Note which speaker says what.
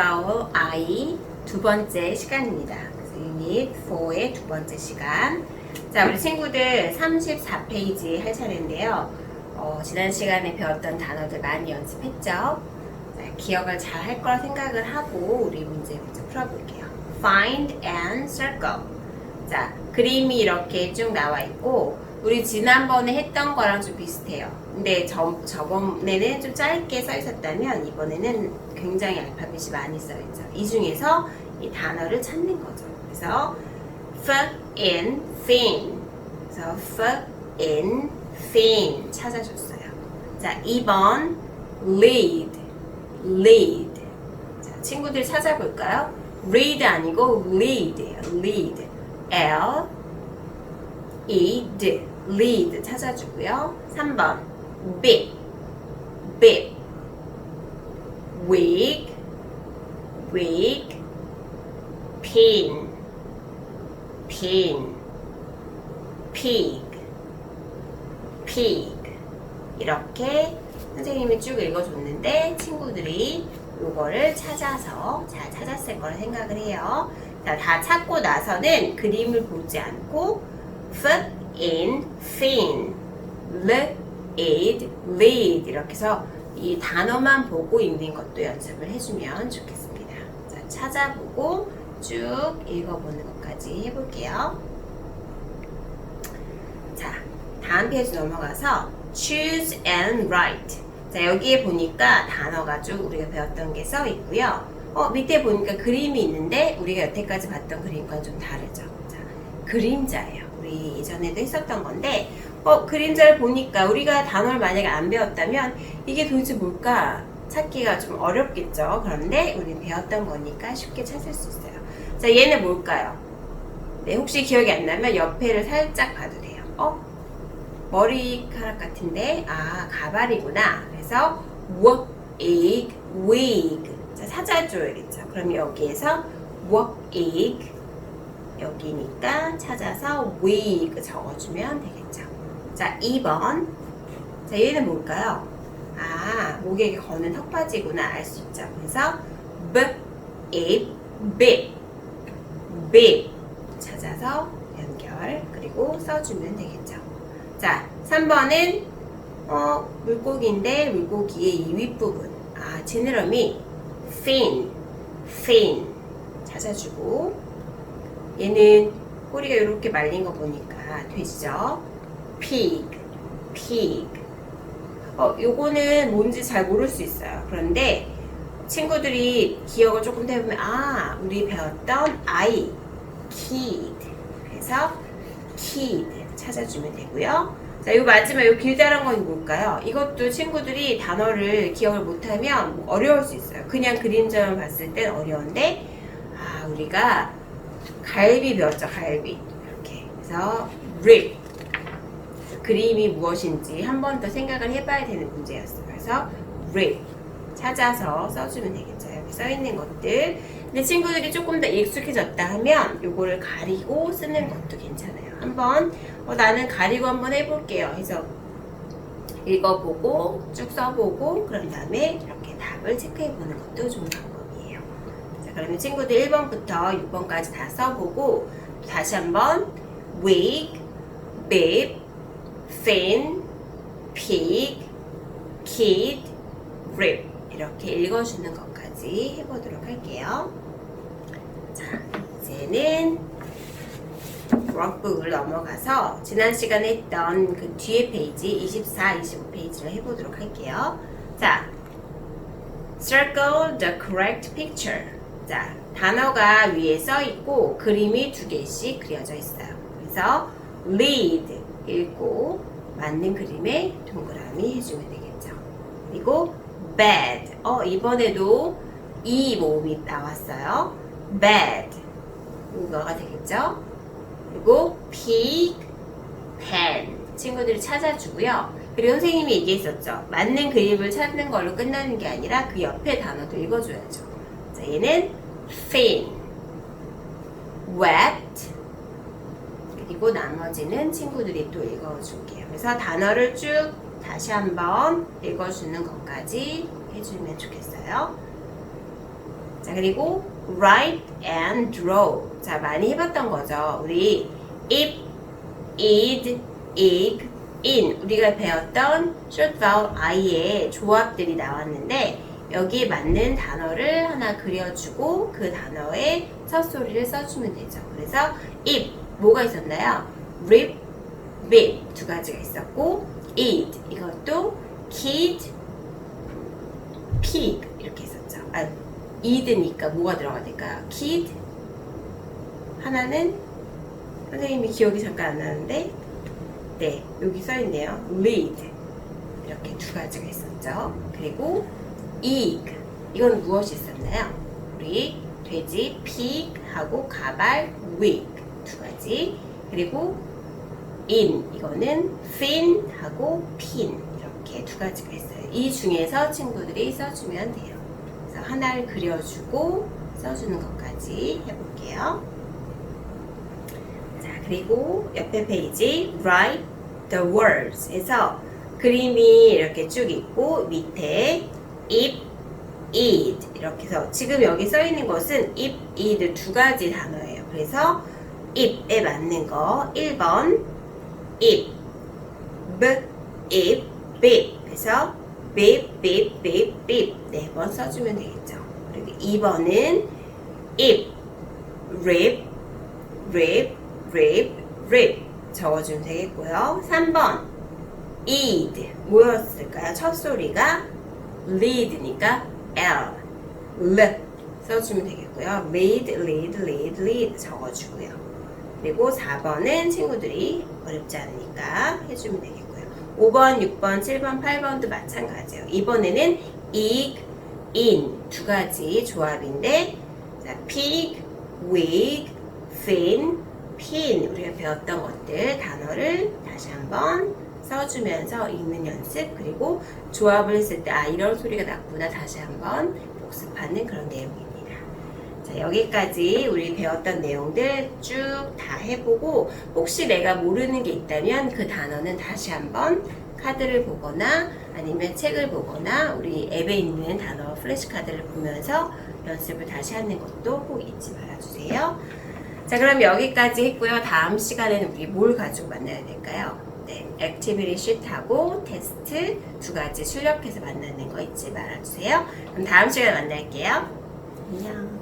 Speaker 1: vowel I 두 번째 시간입니다. 그래서 유닛 4의 두 번째 시간. 자, 우리 친구들 34페이지 할 차례인데요. 어, 지난 시간에 배웠던 단어들 많이 연습했죠? 자, 기억을 잘 할 거라 생각을 하고 우리 문제 먼저 풀어볼게요. Find and circle. 자, 그림이 이렇게 쭉 나와 있고 우리 지난번에 했던 거랑 좀 비슷해요. 근데 저, 저번에는 좀 짧게 써 있었다면 이번에는 굉장히 알파벳이 많이 써 있죠. 이 중에서 이 단어를 찾는 거죠. 그래서 f in fin. 그래서 f in fin 찾아줬어요. 자, 2번 lead. lead. 자, 친구들 찾아볼까요? read 아니고 lead예요. lead. L E D lead 찾아주고요. 3번. big. big. wig wig pin. pin. pig pig 이렇게 선생님이 쭉 읽어줬는데 친구들이 요거를 찾아서 잘 찾았을 거라 생각을 해요. 자, 다 찾고 나서는 그림을 보지 않고 f in, fin, l, id, lead 이렇게 해서 이 단어만 보고 읽는 것도 연습을 해주면 좋겠습니다. 자, 찾아보고 쭉 읽어보는 것까지 해볼게요. 자, 다음 페이지 넘어가서 choose and write. 자, 여기에 보니까 단어가 쭉 우리가 배웠던 게 써 있고요. 어, 밑에 보니까 그림이 있는데 우리가 여태까지 봤던 그림과는 좀 다르죠. 자, 그림자예요. 우리 예전에도 했었던 건데 어, 그림자를 보니까 우리가 단어를 만약에 안 배웠다면 이게 도대체 뭘까 찾기가 좀 어렵겠죠. 그런데 우리 배웠던 거니까 쉽게 찾을 수 있어요. 자, 얘는 뭘까요? 네, 혹시 기억이 안 나면 옆에를 살짝 봐도 돼요. 어? 머리카락 같은데 아 가발이구나. 그래서 wig, wig. 자, 찾아줘야겠죠. 그럼 여기에서 wig 여기니까 찾아서 wig 적어주면 되겠죠. 자, 2번. 자, 얘는 뭘까요? 아, 목에 거는 턱받이구나 알 수 있죠. 그래서 b, ip, bib, bib 찾아서 연결 그리고 써주면 되겠죠. 자, 3번은 어, 물고기인데 물고기의 이 윗부분 아, 지느러미 fin, fin 찾아주고 얘는 꼬리가 이렇게 말린 거 보니까 돼지죠. pig, pig 어, 요거는 뭔지 잘 모를 수 있어요. 그런데 친구들이 기억을 조금 더 해보면 아, 우리 배웠던 I, kid 그래서 kid 찾아주면 되고요. 자, 요 마지막 요 길다란 건 뭘까요? 이것도 친구들이 단어를 기억을 못하면 뭐 어려울 수 있어요. 그냥 그림자만 봤을 땐 어려운데 아, 우리가 갈비 배웠죠, 갈비. 이렇게. 그래서 rib. 그림이 무엇인지 한 번 더 생각을 해봐야 되는 문제였어요. 그래서 rib. 찾아서 써주면 되겠죠. 여기 써 있는 것들. 근데 친구들이 조금 더 익숙해졌다 하면 요거를 가리고 쓰는 것도 괜찮아요. 한번 어, 나는 가리고 한번 해볼게요. 해서 읽어보고 쭉 써보고 그런 다음에 이렇게 답을 체크해보는 것도 좋은. 자, 그러면 친구들 1번부터 6번까지 다 써보고 다시 한번 wig, bib, fin, pig, kid, rib 이렇게 읽어주는 것까지 해보도록 할게요. 자, 이제는 워크북을 넘어가서 지난 시간에 했던 그 뒤에 페이지 24, 25페이지를 해보도록 할게요. 자, circle the correct picture. 자, 단어가 위에 써 있고 그림이 두 개씩 그려져 있어요. 그래서 lead 읽고 맞는 그림에 동그라미 해주면 되겠죠. 그리고 bad. 어, 이번에도 이 모음이 나왔어요. bad. 이거가 되겠죠? 그리고 pig, pen. 친구들이 찾아주고요. 그리고 선생님이 얘기했었죠. 맞는 그림을 찾는 걸로 끝나는 게 아니라 그 옆에 단어도 읽어줘야죠. 자, 얘는 fin, wet, 그리고 나머지는 친구들이 또 읽어줄게요. 그래서 단어를 쭉 다시 한번 읽어주는 것까지 해주면 좋겠어요. 자, 자, 그리고 write and draw. 자, 많이 해봤던 거죠. 우리 if, id, ig, in. 우리가 배웠던 short vowel i의 조합들이 나왔는데 여기에 맞는 단어를 하나 그려주고 그 단어의 첫 소리를 써주면 되죠. 그래서 if 뭐가 있었나요? rip, bit 두 가지가 있었고 eat 이것도 kid, pig 이렇게 있었죠. 아, eat니까 뭐가 들어가야 될까요? kid 하나는 선생님이 기억이 잠깐 안 나는데 네 여기 써 있네요. lead 이렇게 두 가지가 있었죠. 그리고 egg 이건 무엇이 있었나요? 우리 돼지 pig하고 가발 wig 두 가지 그리고 in 이거는 fin하고 pin 이렇게 두 가지가 있어요. 이 중에서 친구들이 써주면 돼요. 그래서 하나를 그려주고 써주는 것까지 해볼게요. 자 그리고 옆에 페이지 write the words 에서 그림이 이렇게 쭉 있고 밑에 if, id 이렇게 해서 지금 여기 써 있는 것은 if, id 두 가지 단어예요. 그래서 if에 맞는 거 1번 if, b, if, bip 그래서 bip, bip, bip, bip 네번 써주면 되겠죠. 그리고 2번은 if, rip, rip, rip, rip 적어주면 되겠고요. 3번 id 뭐였을까요? 첫 소리가 lead니까 L, L 써주면 되겠고요. lead, lead, lead, lead 적어주고요. 그리고 4번은 친구들이 어렵지 않으니까 해주면 되겠고요. 5번, 6번, 7번, 8번도 마찬가지예요. 이번에는 ig, in 두 가지 조합인데 자, pig, wig, fin, pin 우리가 배웠던 것들 단어를 다시 한번 써주면서 읽는 연습 그리고 조합을 했을 때아 이런 소리가 났구나 다시 한번 복습하는 그런 내용입니다. 자 여기까지 우리 배웠던 내용들 쭉 다 해보고 혹시 내가 모르는 게 있다면 그 단어는 다시 한번 카드를 보거나 아니면 책을 보거나 우리 앱에 있는 단어 플래시카드를 보면서 연습을 다시 하는 것도 꼭 잊지 말아주세요. 자 그럼 여기까지 했고요. 다음 시간에는 우리 뭘 가지고 만나야 될까요? 네, 액티비티 시트하고 테스트 두 가지 출력해서 만나는 거 잊지 말아주세요. 그럼 다음 시간에 만날게요. 안녕.